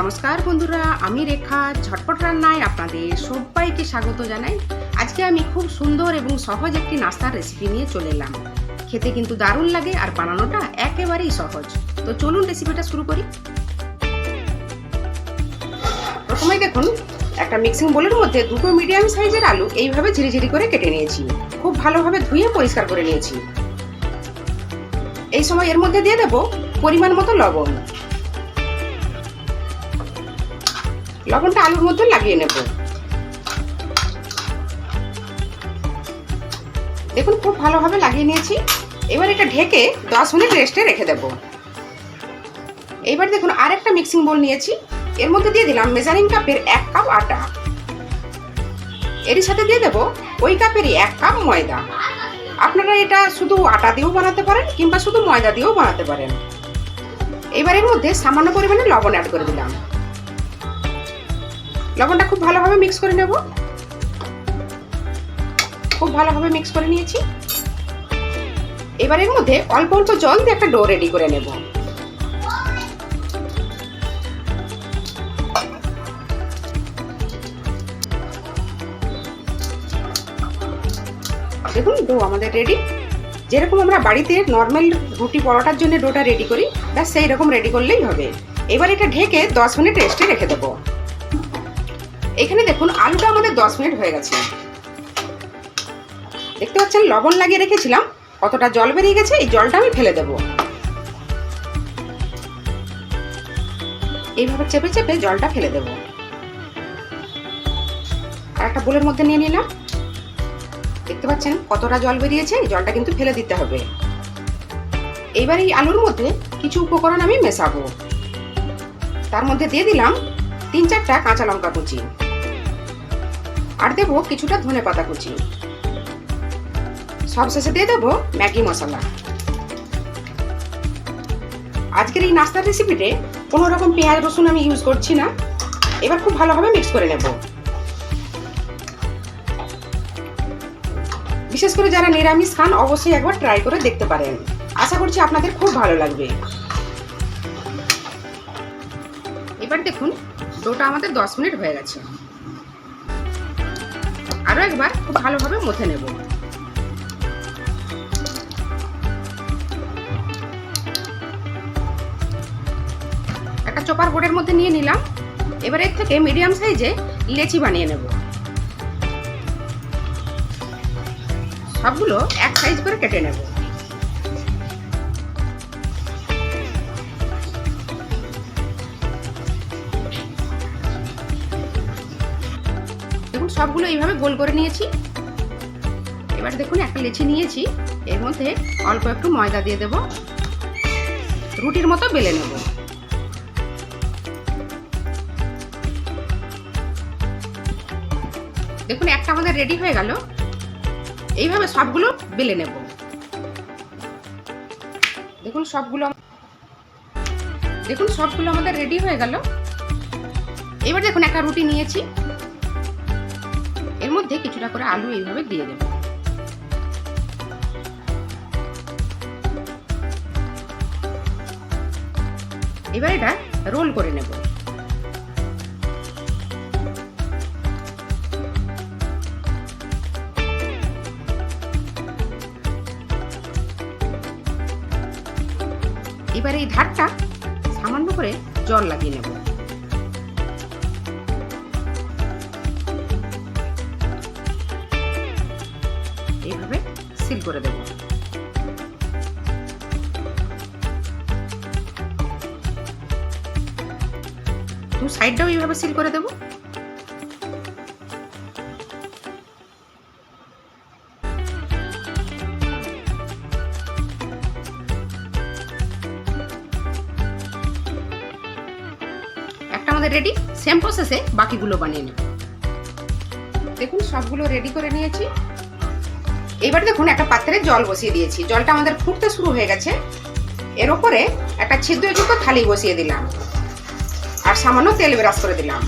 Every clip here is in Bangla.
নমস্কার বন্ধুরা, আমি রেখা, ঝটপট রান্নায় আপনাদের সবাইকে স্বাগত জানাই। আজকে আমি খুব সুন্দর এবং সহজ একটি নাস্তার রেসিপি নিয়ে চলে এলাম। খেতে কিন্তু দারুণ লাগে আর বানানোটা একেবারেই সহজ। তো চলুন রেসিপিটা শুরু করি। প্রথমে দেখুন, একটা মিক্সিং বোলের মধ্যে দুটো মিডিয়াম সাইজের আলু এইভাবে ঝিরিঝিরি করে কেটে নিয়েছি। খুব ভালোভাবে ধুয়ে পরিষ্কার করে নিয়েছি। এই সময় এর মধ্যে দিয়ে দেব পরিমাণ মতো লবণ। লবণটা আলুর মধ্যে লাগিয়ে নেব। দেখুন, খুব ভালোভাবে লাগিয়ে নিয়েছি। এবার এটা ঢেকে দশ মিনিট রেস্টে রেখে দেব। এবার দেখুন, আরেকটা মিক্সিং বোল নিয়েছি। এর মধ্যে দিয়ে দিলাম মেজারিং কাপের এক কাপ আটা। এরই সাথে দিয়ে দেব ওই কাপেরই এক কাপ ময়দা। আপনারা এটা শুধু আটা দিয়েও বানাতে পারেন কিংবা শুধু ময়দা দিয়েও বানাতে পারেন। এবার এর মধ্যে সামান্য পরিমাণে লবণ অ্যাড করে দিলাম। লবণটা খুব ভালোভাবে মিক্স করে নেব। খুব ভালোভাবে মিক্স করে নিয়েছি। এবার এর মধ্যে অল্প অল্প জল দিয়ে একটা ডো রেডি করে নেব। দেখুন ডো আমাদের রেডি যেরকম আমরা বাড়িতে নর্মাল রুটি পরোটার জন্য ডোটা রেডি করি, ব্যাস সেই রকম রেডি করলেই হবে। এবার এটা ঢেকে দশ মিনিট রেস্টে রেখে দেবো। এখানে দেখুন আলুটা আমাদের দশ মিনিট হয়ে গেছে। দেখতে পাচ্ছেন, লবণ লাগিয়ে রেখেছিলাম, কতটা জল বেরিয়ে গেছে, এই জলটা আমি ফেলে দেব। এইভাবে চেপে চেপে জলটা ফেলে দেব। আর একটা বোলের মধ্যে নিয়ে নিলাম। দেখতে পাচ্ছেন, কতটা জল বেরিয়েছে জলটা কিন্তু ফেলে দিতে হবে। এইবার এই আলুর মধ্যে কিছু উপকরণ আমি মেশাবো। তার মধ্যে দিয়ে দিলাম তিন চারটা কাঁচা লঙ্কা কুচি। আর দেবো কিছুটা ধনে পাতা কুচি। সবশেষে দিয়ে দেবো ম্যাগি মশলা। আজকের এই নাস্তার রেসিপিতে কোনো রকম পেঁয়াজ, রসুন আমি ইউজ করছি না। এবার খুব ভালোভাবে মিক্স করে নেব। বিশেষ করে যারা নিরামিষ খান, অবশ্যই একবার ট্রাই করে দেখতে পারেন। আশা করছি আপনাদের খুব ভালো লাগবে। এবার দেখুন, ডোটা আমাদের দশ মিনিট হয়ে গেছে। আরও একবার খুব ভালোভাবে মথে নেব। একটা চপার বোর্ডের মধ্যে নিয়ে নিলাম। এবার এর থেকে মিডিয়াম সাইজে লেচি বানিয়ে নেব। সবগুলো এক সাইজ করে কেটে নেব। সবগুলো এইভাবে গোল করে নিয়েছি। এবার দেখুন, একটা লেচি নিয়েছি। এর মধ্যে অল্প একটু ময়দা দিয়ে দেব। রুটির মতো বেলে নেব। দেখুন, একটা আমাদের রেডি হয়ে গেল। এইভাবে সবগুলো বেলে নেব। দেখুন, সবগুলো দেখুন, সবগুলো আমাদের রেডি হয়ে গেল। এবার দেখুন, একটা রুটি নিয়েছি। মধ্যে কিছুটা করে আলু এইভাবে দিয়ে দেব। এবার এটা রোল করে নেব। এবার এই ধারটা সামান্য করে জল লাগিয়ে নেব। সিল করে দেব। দু সাইডটাও এইভাবে সিল করে দেব। আমাদের রেডি সেম প্রসেসে বাকিগুলো বানিয়ে নেব। দেখুন, সবগুলো রেডি করে নিয়েছি। এবার দেখুন, একটা পাত্রে জল বসিয়ে দিয়েছি। জলটা আমাদের ফুটতে শুরু হয়ে গেছে। এর উপরে একটা ছিদ্রযুক্ত থালি বসিয়ে দিলাম। আর সামান্য তেল ব্রাশ করে দিলাম।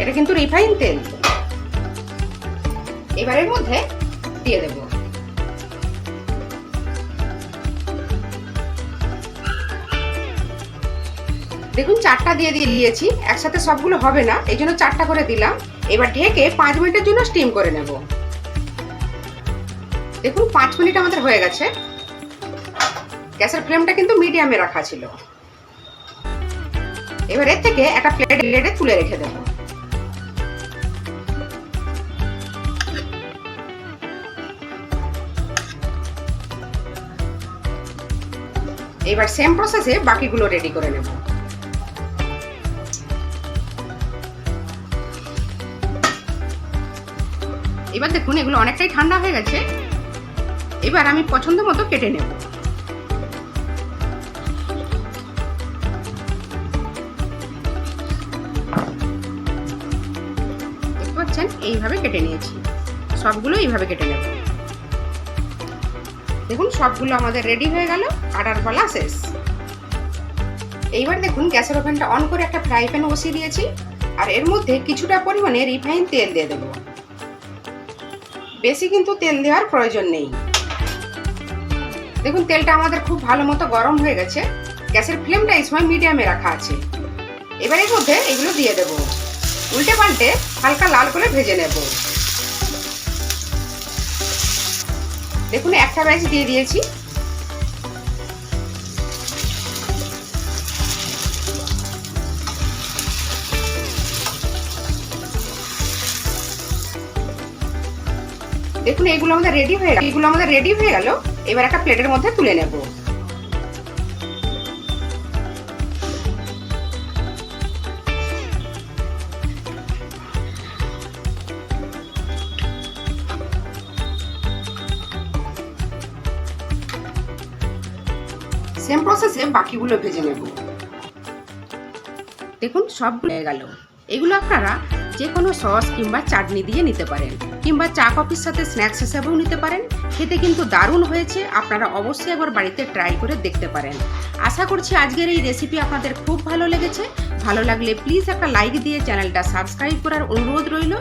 এটা কিন্তু রিফাইন তেল। এবারের মধ্যে দিয়ে দেব। দেখুন, চারটা দিয়ে দিয়ে দিয়েছি। একসাথে সবগুলো হবে না, এই জন্য চারটা করে দিলাম। এবার ঢেকে পাঁচ মিনিটের জন্য স্টিম করে নেব। দেখুন, পাঁচ মিনিট আমাদের হয়ে গেছে। গ্যাসের ফ্লেমটা কিন্তু মিডিয়ামে রাখা ছিল। এবার এর থেকে একটা প্লেট প্লেটে তুলে রেখে দেবো। এবার সেম প্রসেসে বাকিগুলো রেডি করে নেব। এবার দেখুন, এগুলো অনেকটাই ঠান্ডা হয়ে গেছে। এবার আমি পছন্দ মতো কেটে নেব। পাচ্ছেন, এইভাবে কেটে নিয়েছি। সবগুলো এইভাবে কেটে নেব। দেখুন, সবগুলো আমাদের রেডি হয়ে গেল, কাটার পালা শেষ। এইবার দেখুন, গ্যাসের ওভেনটা অন করে একটা ফ্রাই প্যান বসিয়ে দিয়েছি। আর এর মধ্যে কিছুটা পরিমাণে রিফাইন তেল দিয়ে দেবো। বেশি কিন্তু তেল দেওয়ার প্রয়োজন নেই। দেখুন, তেলটা আমাদের খুব ভালো মতো গরম হয়ে গেছে। গ্যাসের ফ্লেমটা এই সময় মিডিয়ামে রাখা আছে। এবার এর মধ্যে এগুলো দিয়ে দেব। উল্টে পাল্টে হালকা লাল করে ভেজে নেব। দেখুন, একটা রাইস দিয়ে দিয়েছি। দেখুন, এইগুলো আমাদের রেডি হয়ে গেল। এইগুলো আমাদের রেডি হয়ে গেল। এবার একটা প্লেটের মধ্যে তুলে নেব। সেম প্রসেসে বাকিগুলো ভেজে নেব। দেখুন, সবগুলো হয়ে গেল। এগুলো আপনারা যে কোনো সস কিংবা চাটনি দিয়ে নিতে পারেন, কিংবা চা কফির সাথে স্ন্যাক্স হিসেবেও নিতে পারেন। খেতে কিন্তু দারুণ হয়েছে, আপনারা অবশ্যই একবার বাড়িতে ট্রাই করে দেখতে পারেন। আশা করছি আজকের এই রেসিপি আপনাদের খুব ভালো লেগেছে। ভালো লাগলে প্লিজ একটা লাইক দিয়ে চ্যানেলটা সাবস্ক্রাইব করার অনুরোধ রইল।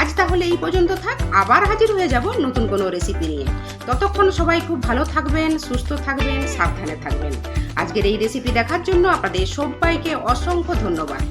আজ তাহলে এই পর্যন্ত থাক, আবার হাজির হয়ে যাব নতুন কোনো রেসিপি নিয়ে। ততক্ষণ সবাই খুব ভালো থাকবেন, সুস্থ থাকবেন, সাবধানে থাকবেন। আজকের এই রেসিপি দেখার জন্য আপনাদের সবাইকে অসংখ্য ধন্যবাদ।